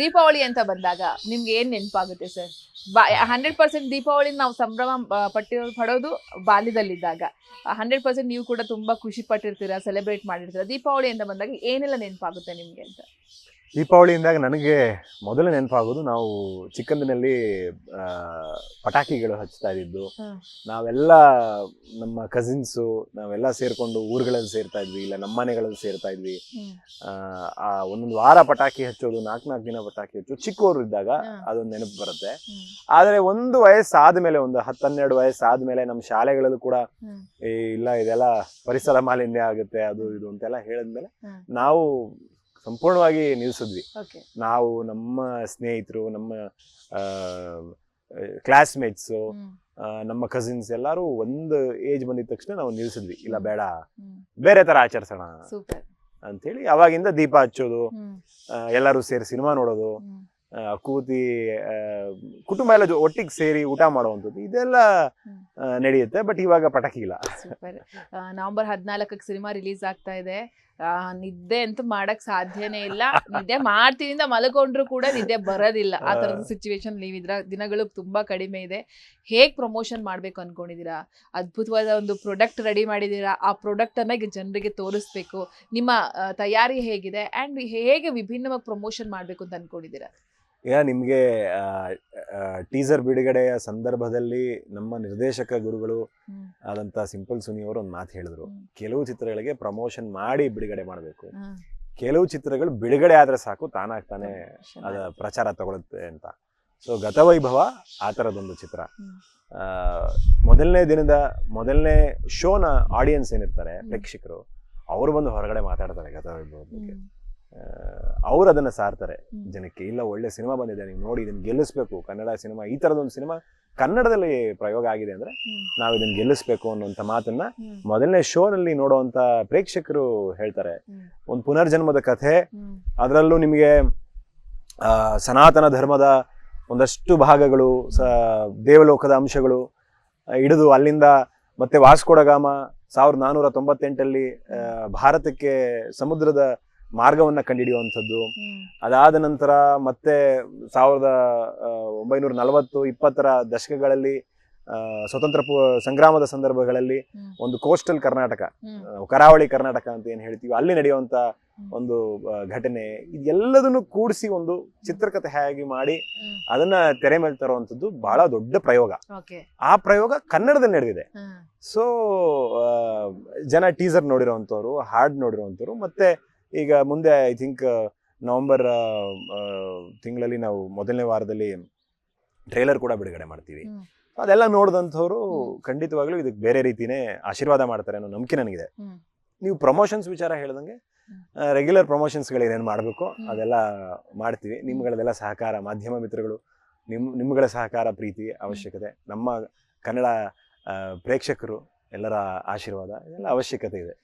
ದೀಪಾವಳಿ ಅಂತ ಬಂದಾಗ ನಿಮ್ಗೆ ಏನ್ ನೆನಪಾಗುತ್ತೆ ಸರ್ ಹಂಡ್ರೆಡ್ ಪರ್ಸೆಂಟ್ ದೀಪಾವಳಿ ನಾವು ಸಂಭ್ರಮ ಪಟ್ಟಿರೋ ಪಡೋದು ಬಾಲ್ಯದಲ್ಲಿದ್ದಾಗ. ಹಂಡ್ರೆಡ್ ಪರ್ಸೆಂಟ್ ನೀವು ಕೂಡ ತುಂಬಾ ಖುಷಿ ಪಟ್ಟಿರ್ತೀರಾ ಸೆಲೆಬ್ರೇಟ್ ಮಾಡಿರ್ತೀರಾ, ದೀಪಾವಳಿ ಅಂತ ಬಂದಾಗ ಏನೆಲ್ಲ ನೆನಪಾಗುತ್ತೆ ನಿಮ್ಗೆ ಅಂತ? ದೀಪಾವಳಿಯಿಂದಾಗ ನನಗೆ ಮೊದಲ ನೆನಪಾಗೋದು ನಾವು ಚಿಕ್ಕಂದಿನಲ್ಲಿ ಆ, ಪಟಾಕಿಗಳು ಹಚ್ತಾ ಇದ್ದಿದ್ದು ನಾವೆಲ್ಲ ನಮ್ಮ ಕಸಿನ್ಸು ನಾವೆಲ್ಲ ಸೇರ್ಕೊಂಡು ಊರುಗಳಲ್ಲಿ ಸೇರ್ತಾ ಇದ್ವಿ ಇಲ್ಲ ನಮ್ಮ ಮನೆಗಳಲ್ಲಿ ಸೇರ್ತಾ ಇದ್ವಿ ಆ, ಒಂದೊಂದು ವಾರ ಪಟಾಕಿ ಹಚ್ಚೋದು ನಾಲ್ಕು ನಾಲ್ಕು ದಿನ ಪಟಾಕಿ ಹಚ್ಚೋದು ಚಿಕ್ಕವರು ಇದ್ದಾಗ. ಅದೊಂದು ನೆನಪು ಬರುತ್ತೆ. ಆದರೆ ಒಂದು ವಯಸ್ಸಾದ್ಮೇಲೆ ಒಂದು ಹತ್ತನ್ನೆರಡು ವಯಸ್ಸಾದ ಮೇಲೆ ನಮ್ಮ ಶಾಲೆಗಳಲ್ಲೂ ಕೂಡ ಇಲ್ಲ ಇದೆಲ್ಲ ಪರಿಸರ ಮಾಲಿನ್ಯ ಆಗುತ್ತೆ ಅದು ಇದು ಅಂತೆಲ್ಲ ಹೇಳಿದ್ಮೇಲೆ. ನಾವು ಸಂಪೂರ್ಣವಾಗಿ ನಿಲ್ಲಿಸಿದ್ವಿ ನಾವು ನಮ್ಮ ಸ್ನೇಹಿತರು ನಮ್ಮ ಕ್ಲಾಸ್ಮೇಟ್ಸು. ನಮ್ಮ ಕಸಿನ್ಸ್ ಎಲ್ಲರೂ ಒಂದು ಏಜ್ ಬಂದಿದ ತಕ್ಷಣ ನಾವು ನಿಲ್ಲಿಸಿದ್ವಿ ಇಲ್ಲ ಬೇಡ ಬೇರೆ ತರ ಆಚರಿಸೋಣ ಅಂತೇಳಿ ಅವಾಗಿಂದ ದೀಪ ಹಚ್ಚೋದು. ಎಲ್ಲರೂ ಸೇರಿ ಸಿನಿಮಾ ನೋಡೋದು ಕೂತಿ ಕುಟುಂಬ ಎಲ್ಲ ಒಟ್ಟಿಗೆ ಸೇರಿ ಊಟ ಮಾಡುವಂಥದ್ದು ಇದೆಲ್ಲ. ನಡೆಯುತ್ತೆ ಬಟ್ ಇವಾಗ ಪಟಾಕಿ ಇಲ್ಲ ನವೆಂಬರ್ ಹದಿನಾಲ್ಕಕ್ಕೆ ಸಿನಿಮಾ ರಿಲೀಸ್ ಆಗ್ತಾ ಇದೆ. ನಿದ್ದೆ ಅಂತೂ ಮಾಡಕ್ ಸಾಧ್ಯನೇ ಇಲ್ಲ. ನಿದ್ದೆ ಮಾಡ್ತೀನಿ ಅಂತ ಮಲ್ಕೊಂಡ್ರು ಕೂಡ ನಿದ್ದೆ ಬರೋದಿಲ್ಲ. ಆ ತರದ ಸಿಚುವೇಶನ್ ನೀವಿದ್ರ ದಿನಗಳು ತುಂಬಾ ಕಡಿಮೆ ಇದೆ. ಹೇಗ್ ಪ್ರಮೋಷನ್ ಮಾಡ್ಬೇಕು ಅನ್ಕೊಂಡಿದೀರಾ ಅದ್ಭುತವಾದ ಒಂದು ಪ್ರಾಡಕ್ಟ್ ರೆಡಿ ಮಾಡಿದೀರಾ ಆ ಪ್ರಾಡಕ್ಟ್ ಅನ್ನ ಈಗ ಜನರಿಗೆ ತೋರಿಸ್ಬೇಕು. ನಿಮ್ಮ ತಯಾರಿ ಹೇಗಿದೆ? ಅಂಡ್ ಹೇಗೆ ವಿಭಿನ್ನವಾಗಿ ಪ್ರಮೋಷನ್ ಮಾಡ್ಬೇಕು ಅಂತ ಅನ್ಕೊಂಡಿದೀರಾ ಈಗ ನಿಮಗೆ ಟೀಸರ್ ಬಿಡುಗಡೆಯ ಸಂದರ್ಭದಲ್ಲಿ ನಮ್ಮ ನಿರ್ದೇಶಕ ಗುರುಗಳು. ಆದಂತ ಸಿಂಪಲ್ ಸುನಿ ಅವರು ಒಂದು ಮಾತು ಹೇಳಿದ್ರು. ಕೆಲವು ಚಿತ್ರಗಳಿಗೆ ಪ್ರಮೋಷನ್ ಮಾಡಿ ಬಿಡುಗಡೆ ಮಾಡಬೇಕು. ಕೆಲವು ಚಿತ್ರಗಳು ಬಿಡುಗಡೆ ಆದ್ರೆ ಸಾಕು ತಾನಾಗ್ತಾನೆ ಅದ ಪ್ರಚಾರ ತಗೊಳುತ್ತೆ ಅಂತ. ಸೊ ಗತವೈಭವ ಆ ಥರದೊಂದು ಚಿತ್ರ. ಮೊದಲನೇ ದಿನದ ಮೊದಲನೇ ಶೋನ ಆಡಿಯನ್ಸ್ ಏನಿರ್ತಾರೆ. ಪ್ರೇಕ್ಷಕರು ಅವರು ಬಂದು ಹೊರಗಡೆ ಮಾತಾಡ್ತಾರೆ ಗತವೈಭವದ ಬಗ್ಗೆ. ಅವ್ರು ಅದನ್ನ ಸಾರ್ತಾರೆ ಜನಕ್ಕೆ ಇಲ್ಲ ಒಳ್ಳೆ ಸಿನಿಮಾ ಬಂದಿದೆ ನೀವು ನೋಡಿ ಇದನ್ನ ಗೆಲ್ಲಿಸ್ಬೇಕು ಕನ್ನಡ ಸಿನಿಮಾ ಈ ತರದೊಂದು ಸಿನಿಮಾ ಕನ್ನಡದಲ್ಲಿ ಪ್ರಯೋಗ ಆಗಿದೆ ಅಂದ್ರೆ ನಾವು ಇದನ್ನ ಗೆಲ್ಲಿಸ್ಬೇಕು ಅನ್ನುವಂಥ ಮಾತನ್ನ. ಮೊದಲನೇ ಶೋನಲ್ಲಿ ನೋಡುವಂತ ಪ್ರೇಕ್ಷಕರು ಹೇಳ್ತಾರೆ. ಒಂದು ಪುನರ್ಜನ್ಮದ ಕಥೆ. ಅದರಲ್ಲೂ ನಿಮಗೆ ಸನಾತನ ಧರ್ಮದ ಒಂದಷ್ಟು ಭಾಗಗಳು ಸ ದೇವಲೋಕದ ಅಂಶಗಳು ಹಿಡಿದು ಅಲ್ಲಿಂದ ಮತ್ತೆ ವಾಸ್ಕೋಡಗಾಮ ಸಾವಿರದ ನಾನ್ನೂರ ತೊಂಬತ್ತೆಂಟಲ್ಲಿ ಭಾರತಕ್ಕೆ ಸಮುದ್ರದ ಮಾರ್ಗವನ್ನ ಕಂಡುಹಿಡಿಯುವಂಥದ್ದು ಅದಾದ ನಂತರ ಮತ್ತೆ ಸಾವಿರದ ಒಂಬೈನೂರ ನಲವತ್ತು ಇಪ್ಪತ್ತರ ದಶಕಗಳಲ್ಲಿ ಸ್ವತಂತ್ರ ಸಂಗ್ರಾಮದ ಸಂದರ್ಭಗಳಲ್ಲಿ ಒಂದು ಕೋಸ್ಟಲ್ ಕರ್ನಾಟಕ ಕರಾವಳಿ ಕರ್ನಾಟಕ ಅಂತ ಏನು ಹೇಳ್ತೀವಿ ಅಲ್ಲಿ ನಡೆಯುವಂತ ಒಂದು ಘಟನೆ. ಇದೆಲ್ಲದನ್ನು ಕೂಡಿಸಿ ಒಂದು ಚಿತ್ರಕಥೆ ಹೇಗೆ ಮಾಡಿ ಅದನ್ನ ತೆರೆ ಮೇಲೆ ತರುವಂತದ್ದು ಬಹಳ ದೊಡ್ಡ ಪ್ರಯೋಗ. ಆ ಪ್ರಯೋಗ ಕನ್ನಡದಲ್ಲಿ ನಡೆದಿದೆ. ಸೊ ಜನ ಟೀಸರ್ ನೋಡಿರೋವಂಥವ್ರು ಹಾಡ್ ನೋಡಿರೋವಂಥವ್ರು ಮತ್ತೆ ಈಗ ಮುಂದೆ ಐ ಥಿಂಕ್ ನವೆಂಬರ್ ತಿಂಗಳಲ್ಲಿ ನಾವು ಮೊದಲನೇ ವಾರದಲ್ಲಿ ಟ್ರೇಲರ್ ಕೂಡ ಬಿಡುಗಡೆ ಮಾಡ್ತೀವಿ. ಅದೆಲ್ಲ ನೋಡಿದಂಥವ್ರು. ಖಂಡಿತವಾಗ್ಲೂ ಇದಕ್ಕೆ ಬೇರೆ ರೀತಿನೇ ಆಶೀರ್ವಾದ ಮಾಡ್ತಾರೆ ಅನ್ನೋ ನಂಬಿಕೆ ನನಗಿದೆ. ನೀವು ಪ್ರಮೋಷನ್ಸ್ ವಿಚಾರ ಹೇಳ್ದಂಗೆ. ರೆಗ್ಯುಲರ್ ಪ್ರಮೋಷನ್ಸ್ಗಳು ಏನೇನು ಮಾಡಬೇಕು. ಅದೆಲ್ಲ ಮಾಡ್ತೀವಿ ನಿಮ್ಗಳದೆಲ್ಲ ಸಹಕಾರ ಮಾಧ್ಯಮ ಮಿತ್ರಗಳು ನಿಮ್ ನಿಮ್ಗಳ ಸಹಕಾರ ಪ್ರೀತಿ ಅವಶ್ಯಕತೆ ನಮ್ಮ ಕನ್ನಡ ಪ್ರೇಕ್ಷಕರು ಎಲ್ಲರ ಆಶೀರ್ವಾದ ಇದೆಲ್ಲ ಅವಶ್ಯಕತೆ ಇದೆ